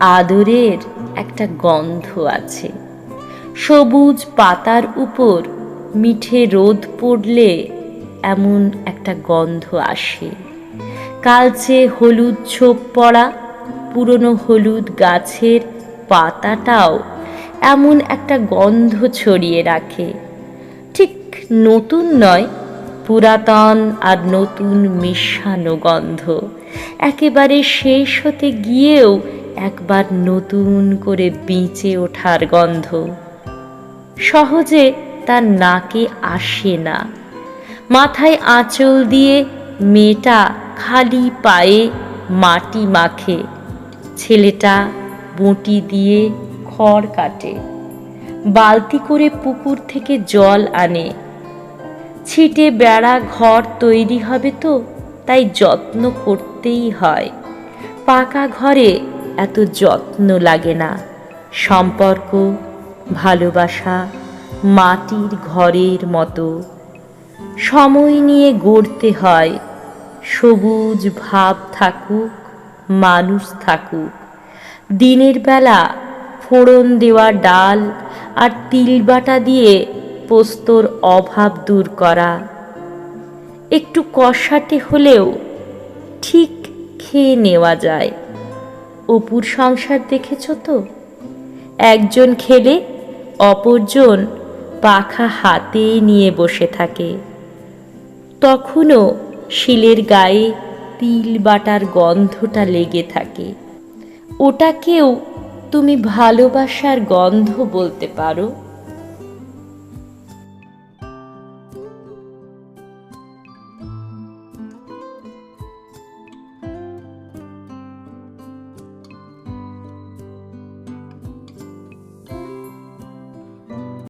আদরের একটা গন্ধ আছে। সবুজ পাতার উপর মিঠে রোদ পড়লে এমন একটা গন্ধ আসে। কালচে হলুদ ছোপ পড়া, পুরনো হলুদ গাছের পাতাটাও এমন একটা গন্ধ ছড়িয়ে রাখে। ঠিক নতুন নয়, পুরাতন আর নতুন মিশানো গন্ধ। একেবারে শেষ হতে গিয়েও একবার নতুন করে বেঁচে ওঠার গন্ধ। সহজে তার নাকে আসে না। মাথায় আঁচল দিয়ে মেয়েটা খালি পায়ে মাটি মাখে। ছেলেটা বঁটি দিয়ে খড় কাটে। বালতি করে পুকুর থেকে জল আনে। ছিটে বেড়া ঘর তৈরি হবে তো, তাই যত্ন করতেই হয়। পাকা ঘরে এত যত্ন লাগে না। সম্পর্ক, ভালোবাসা, মাটির ঘরের মতো। সময় নিয়ে গড়তে হয়, সবুজ ভাব থাকুক, মানুষ থাকুক। দিনের বেলা ফোড়ন দেওয়া ডাল আর তিলবাটা দিয়ে পোস্তর অভাব দূর করা। একটু কষাটে হলেও ঠিক খেয়ে নেওয়া যায়। অপুর সংসার দেখেছ তো? একজন খেলে অপরজন পাখা হাতে নিয়ে বসে থাকে। তখনও শিলের গায়ে তিল বাটার গন্ধটা লেগে থাকে। ওটাকেও তুমি ভালোবাসার গন্ধ বলতে পারো?